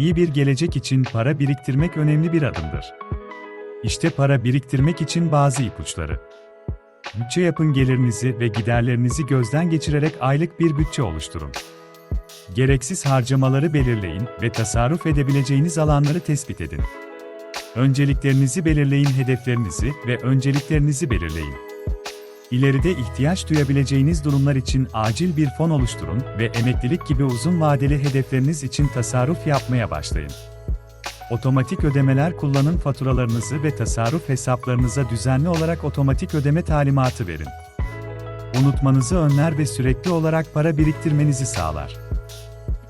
iyi bir gelecek için para biriktirmek önemli bir adımdır. İşte para biriktirmek için bazı ipuçları. Bütçe yapın gelirinizi ve giderlerinizi gözden geçirerek aylık bir bütçe oluşturun. Gereksiz harcamaları belirleyin ve tasarruf edebileceğiniz alanları tespit edin. Önceliklerinizi belirleyin, hedeflerinizi ve önceliklerinizi belirleyin. İleride ihtiyaç duyabileceğiniz durumlar için acil bir fon oluşturun ve emeklilik gibi uzun vadeli hedefleriniz için tasarruf yapmaya başlayın. Otomatik ödemeler kullanın faturalarınızı ve tasarruf hesaplarınıza düzenli olarak otomatik ödeme talimatı verin. Unutmanızı önler ve sürekli olarak para biriktirmenizi sağlar.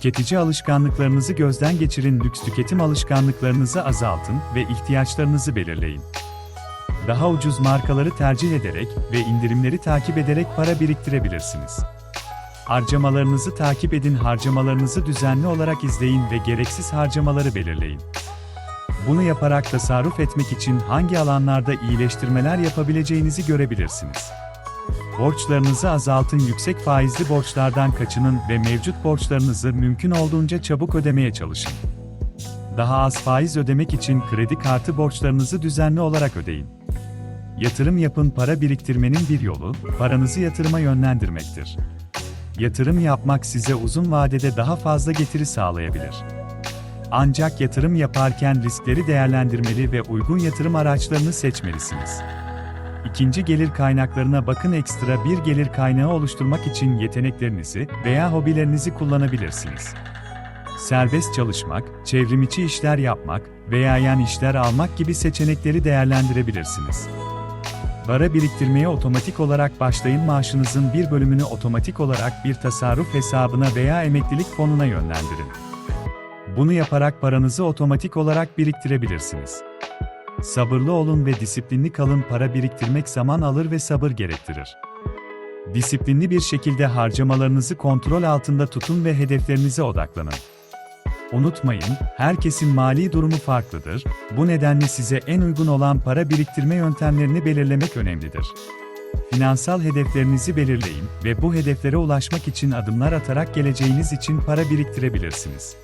Tüketici alışkanlıklarınızı gözden geçirin, lüks tüketim alışkanlıklarınızı azaltın ve ihtiyaçlarınızı belirleyin. Daha ucuz markaları tercih ederek ve indirimleri takip ederek para biriktirebilirsiniz. Harcamalarınızı takip edin, harcamalarınızı düzenli olarak izleyin ve gereksiz harcamaları belirleyin. Bunu yaparak tasarruf etmek için hangi alanlarda iyileştirmeler yapabileceğinizi görebilirsiniz. Borçlarınızı azaltın, yüksek faizli borçlardan kaçının ve mevcut borçlarınızı mümkün olduğunca çabuk ödemeye çalışın. Daha az faiz ödemek için kredi kartı borçlarınızı düzenli olarak ödeyin. Yatırım yapın, para biriktirmenin bir yolu, paranızı yatırıma yönlendirmektir. Yatırım yapmak size uzun vadede daha fazla getiri sağlayabilir. Ancak yatırım yaparken riskleri değerlendirmeli ve uygun yatırım araçlarını seçmelisiniz. İkinci gelir kaynaklarına bakın ekstra bir gelir kaynağı oluşturmak için yeteneklerinizi veya hobilerinizi kullanabilirsiniz. Serbest çalışmak, çevrimiçi işler yapmak veya yan işler almak gibi seçenekleri değerlendirebilirsiniz. Para biriktirmeye otomatik olarak başlayın maaşınızın bir bölümünü otomatik olarak bir tasarruf hesabına veya emeklilik fonuna yönlendirin. Bunu yaparak paranızı otomatik olarak biriktirebilirsiniz. Sabırlı olun ve disiplinli kalın para biriktirmek zaman alır ve sabır gerektirir. Disiplinli bir şekilde harcamalarınızı kontrol altında tutun ve hedeflerinize odaklanın. Unutmayın, herkesin mali durumu farklıdır. Bu nedenle size en uygun olan para biriktirme yöntemlerini belirlemek önemlidir. Finansal hedeflerinizi belirleyin ve bu hedeflere ulaşmak için adımlar atarak geleceğiniz için para biriktirebilirsiniz.